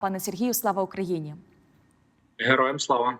Пане Сергію, слава Україні! Героям слава.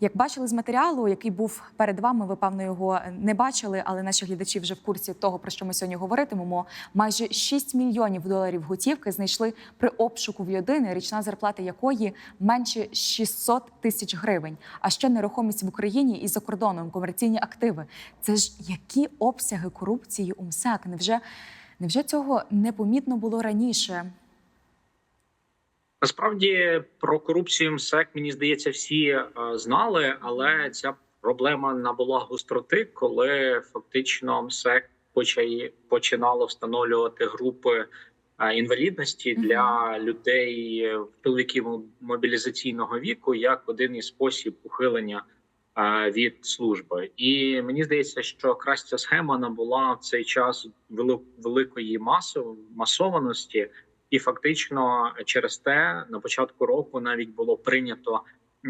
Як бачили з матеріалу, який був перед вами, ви певно його не бачили, але наші глядачі вже в курсі того, про що ми сьогодні говоритимемо. Майже 6 мільйонів доларів готівки знайшли при обшуку в людини, річна зарплата якої менше 600 тисяч гривень. А ще нерухомість в Україні і за кордоном, комерційні активи. Це ж які обсяги корупції у МСЕК? Невже невже цього не помітно було раніше? Насправді про корупцію МСЕК, мені здається, всі е, знали, але ця проблема набула гостроти, коли фактично МСЕК починало встановлювати групи е, інвалідності для людей е, чоловіків мобілізаційного віку як один із спосіб ухилення від служби. І мені здається, що якраз ця схема набула в цей час великої масов масованості. І фактично через те на початку року навіть було прийнято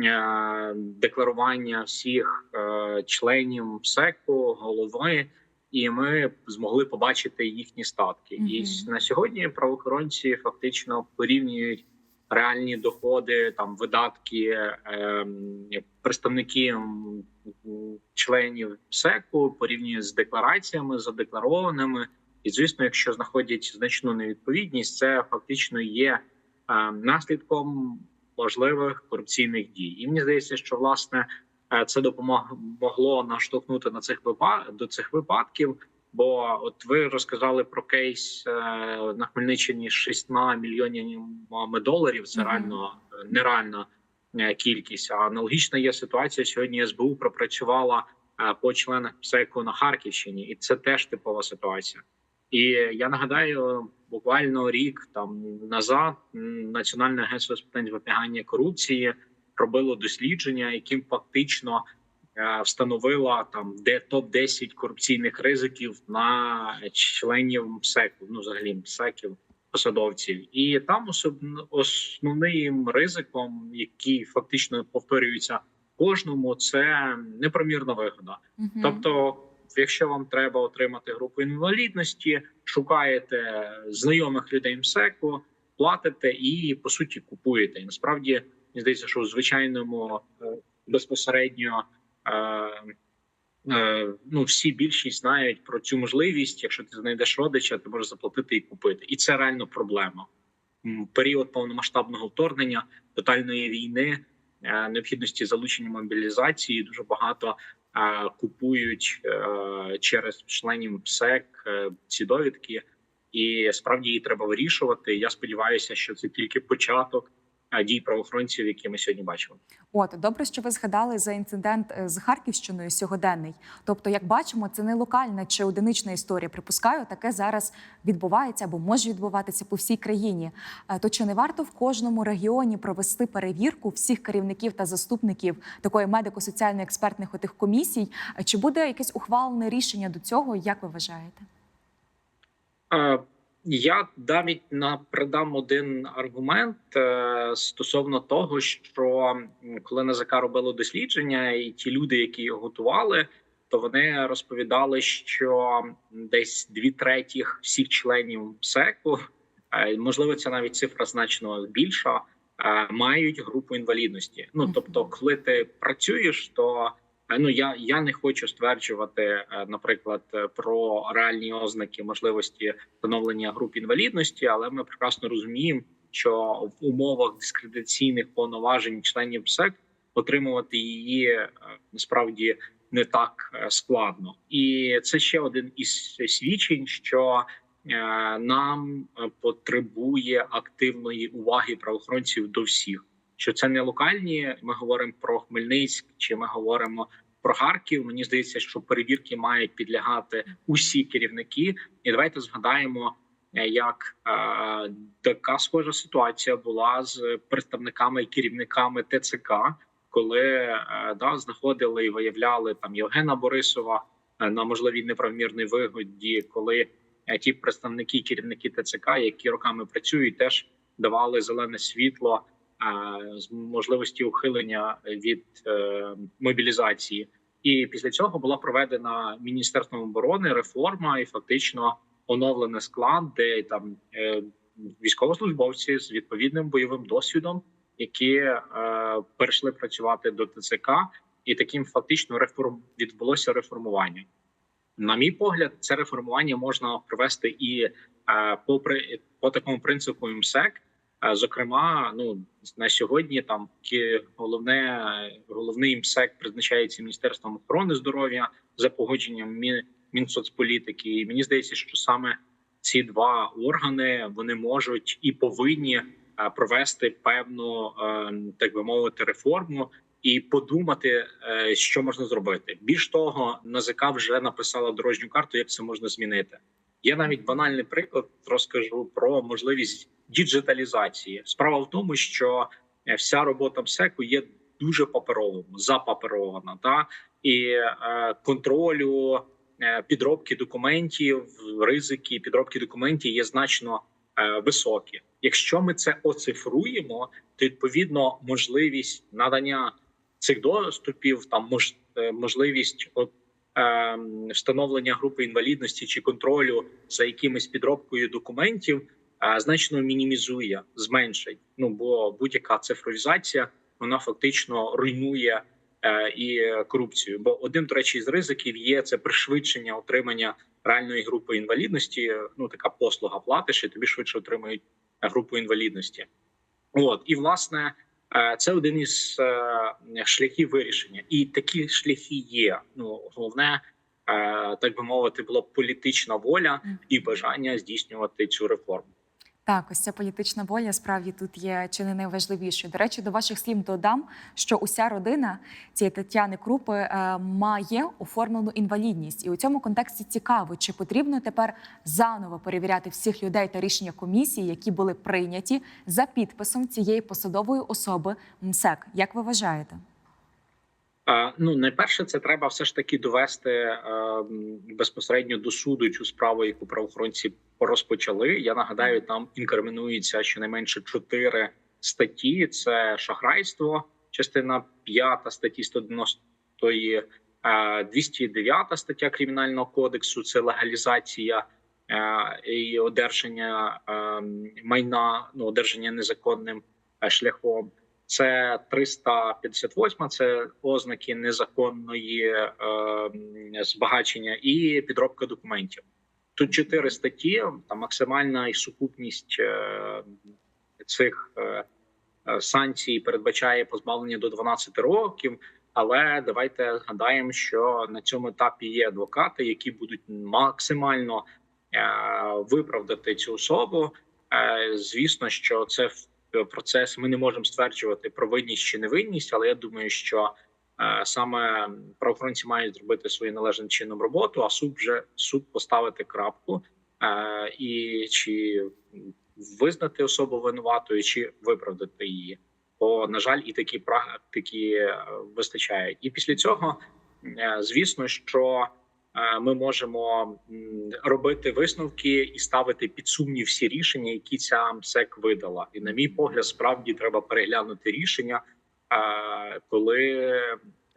е, декларування всіх е, членів МСЕКу, голови, і ми змогли побачити їхні статки. Мгм. І на сьогодні правоохоронці фактично порівнюють реальні доходи, там видатки е, представників членів МСЕКу порівнюють з деклараціями задекларованими. І звісно, якщо знаходять значну невідповідність, це фактично є е, наслідком можливих корупційних дій. І мені здається, що власне е, це допомогло наштовхнути на цих випа- до цих випадків. Бо от ви розказали про кейс е, на Хмельниччині з 6 мільйонами доларів. Це Мгм. реально е, нереальна кількість. А аналогічна є ситуація. Сьогодні СБУ пропрацювала по членах ПСЕКу на Харківщині, і це теж типова ситуація. І я нагадаю, буквально рік там назад Національне агентство з питань запобігання корупції робило дослідження, яким фактично е, встановила там де топ 10 корупційних ризиків на членів МСЕКу, ну взагалі МСЕКів, посадовців, і там основним ризиком, який фактично повторюється кожному, це непромірна вигода. Мгм. Тобто, якщо вам треба отримати групу інвалідності, шукаєте знайомих людей МСЕКу, платите і по суті купуєте. І насправді мені здається, що у звичайному е, безпосередньо е, е, ну всі більшість знають про цю можливість. Якщо ти знайдеш родича, ти можеш заплатити і купити, і це реально проблема. Період повномасштабного вторгнення, тотальної війни, необхідності залучення мобілізації дуже багато купують е, через членів ПСЕК е, ці довідки, і справді її треба вирішувати. Я сподіваюся, що це тільки початок дій правоохоронців, які ми сьогодні бачили. От добре, що ви згадали за інцидент е, з Харківщиною сьогоденний. Тобто, як бачимо, це не локальна чи одинична історія. Припускаю, таке зараз відбувається або може відбуватися по всій країні. Е, То чи не варто в кожному регіоні провести перевірку всіх керівників та заступників такої медико-соціальної експертних отих комісій? Е, Чи буде якесь ухвалене рішення до цього? Як ви вважаєте? Е, Я навіть на придам один аргумент е, стосовно того, що коли НАЗК робило дослідження, і ті люди, які його готували, то вони розповідали, що десь дві третіх всіх членів ПСЕКу, е, можливо, це навіть цифра значно більша, е, мають групу інвалідності. Ну тобто, коли ти працюєш, то Ну я, я не хочу стверджувати, е, наприклад, е, про реальні ознаки можливості встановлення груп інвалідності, але ми прекрасно розуміємо, що в умовах дискредитаційних повноважень членів ПСЕК отримувати її е, насправді не так складно, і це ще один із свідчень, що нам потребує активної уваги правоохоронців до всіх що це не локальні. Ми говоримо про Хмельницьк, чи ми говоримо про Харків. Мені здається, що перевірки мають підлягати усі керівники. І давайте згадаємо, е, як е, така схожа ситуація була з представниками і керівниками ТЦК, коли е, да знаходили і виявляли там Євгена Борисова е, на можливій неправомірній вигоді, коли е, ті представники, керівники ТЦК, які роками працюють, теж давали зелене світло з можливості ухилення від е, мобілізації. І після цього була проведена міністерством оборони реформа, і фактично оновлений склад, де там е, військовослужбовці з відповідним бойовим досвідом, які е, перейшли працювати до ТЦК, і таким фактично реформ відбулося реформування. На мій погляд, це реформування можна провести і е, по, при- по такому принципу МСЕК. Зокрема, ну на сьогодні там головне головний МСЕК призначається міністерством охорони здоров'я за погодженням Мін, Мінсоцполітики. І мені здається, що саме ці два органи вони можуть і повинні е, провести певну, е, так би мовити, реформу і подумати, е, що можна зробити. Більш того, НАЗК вже написала дорожню карту, як це можна змінити. Є навіть банальний приклад. Розкажу про можливість діджиталізації. Справа в тому, що е, вся робота МСЕКу є дуже паперовим, запаперована, та і е, контролю е, підробки документів, ризики підробки документів є значно е, високі. Якщо ми це оцифруємо, то відповідно можливість надання цих доступів, там мож, е, можливість от, встановлення групи інвалідності чи контролю за якимись підробкою документів е, значно мінімізує, зменшить. Ну бо будь-яка цифровізація вона фактично руйнує е, і корупцію. Бо один до речі з ризиків є це пришвидшення отримання реальної групи інвалідності. Ну така послуга платиш, і тобі швидше отримують е, групу інвалідності. От і власне це один із е, шляхів вирішення, і такі шляхи є. Ну головне, е, так би мовити, була політична воля і бажання здійснювати цю реформу. Так, ось ця політична воля справді тут є чи не найважливішою. До речі, до ваших слів додам, що уся родина цієї Тетяни Крупи е, має оформлену інвалідність, і у цьому контексті цікаво, чи потрібно тепер заново перевіряти всіх людей та рішення комісії, які були прийняті за підписом цієї посадової особи МСЕК. Як ви вважаєте? Е, Ну, найперше, це треба все ж таки довести е, безпосередньо до суду цю справу, яку правоохоронці розпочали. Я нагадаю, там інкримінується щонайменше чотири статті: це шахрайство, частина 5 статті 190, е, 209 стаття кримінального кодексу. Це легалізація е, і одержання е, майна, ну одержання незаконним е, шляхом. Це 358, це ознаки незаконної е, збагачення і підробка документів. Тут чотири статті. Там максимальна і сукупність е, цих е, е, санкцій передбачає позбавлення до 12 років. Але давайте згадаємо, що на цьому етапі є адвокати, які будуть максимально е, виправдати цю особу. Е, звісно, що це в- процес. Ми не можемо стверджувати про винність чи невинність, але я думаю, що е, саме правоохоронці мають зробити свою належним чином роботу, а суд вже суд поставити крапку е, і чи визнати особу винуватою, чи виправдати її. Бо на жаль, і такі практики е, вистачають. І після цього, е, звісно, що е, ми можемо робити висновки і ставити під сумнів всі рішення, які ця МСЕК видала. І на мій погляд, справді треба переглянути рішення, е, коли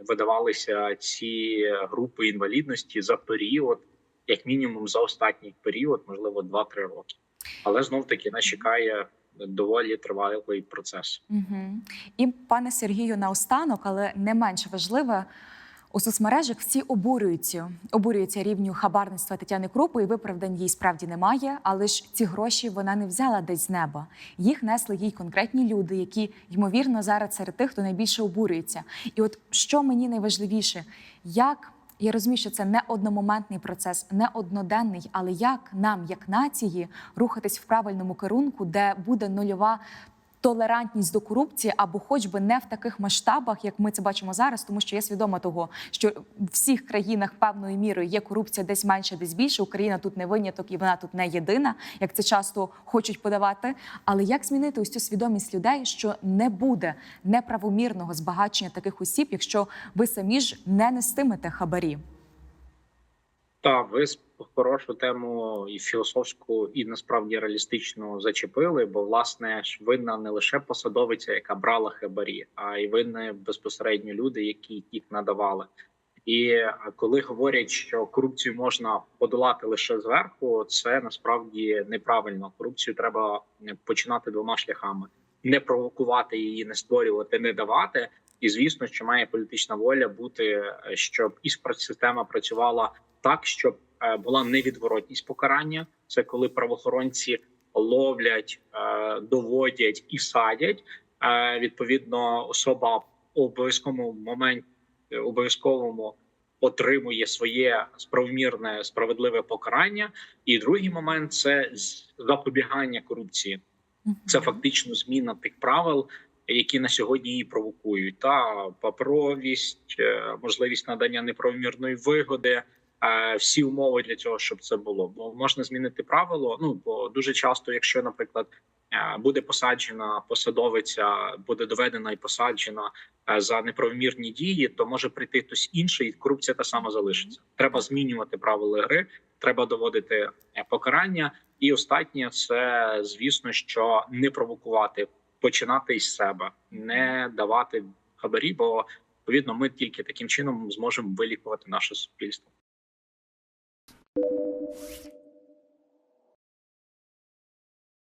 видавалися ці групи інвалідності за період, як мінімум, за останній період, можливо, 2-3 роки. Але знов таки нас чекає доволі тривалий процес. Угу. І пане Сергію, наостанок, але не менш важливе. У соцмережах всі обурюються, обурюються рівню хабарництва Тетяни Крупи, і виправдань їй справді немає. Але ж ці гроші вона не взяла десь з неба. Їх несли їй конкретні люди, які ймовірно зараз серед тих, хто найбільше обурюється. І от що мені найважливіше, як я розумію, що це не одномоментний процес, не одноденний, але як нам, як нації, рухатись в правильному керунку, де буде нульова толерантність до корупції, або хоч би не в таких масштабах, як ми це бачимо зараз, тому що я свідома того, що в всіх країнах певною мірою є корупція десь менше, десь більше. Україна тут не виняток і вона тут не єдина, як це часто хочуть подавати. Але як змінити ось цю свідомість людей, що не буде неправомірного збагачення таких осіб, якщо ви самі ж не нестимете хабарі? Так, ви хорошу тему і філософську, і насправді реалістично зачепили. Бо власне ж винна не лише посадовиця, яка брала хабарі, а й винні безпосередньо люди, які їх надавали. І коли говорять, що корупцію можна подолати лише зверху, це насправді неправильно. Корупцію треба починати двома шляхами: не провокувати її, не створювати, не давати. І звісно, що має політична воля бути, е, щоб і система працювала так, щоб була невідворотність покарання. Це коли правоохоронці ловлять, е, доводять і садять. Е, Відповідно, особа обов'язковому моменті обов'язковому отримує своє справомірне справедливе покарання. І другий момент це запобігання корупції. Це фактично зміна тих правил, які на сьогодні її провокують. Та паперовість, е, можливість надання неправомірної вигоди. Е, Всі умови для цього, щоб це було, бо можна змінити правило. Ну бо дуже часто, якщо, наприклад, е, буде посаджена посадовиця, буде доведена і посаджена е, за неправомірні дії, то може прийти хтось інший, і корупція та сама залишиться. Треба змінювати правила гри, треба доводити покарання. І останнє це звісно, що не провокувати, починати із себе, не давати хабарі, бо відповідно ми тільки таким чином зможемо вилікувати наше суспільство. Thank you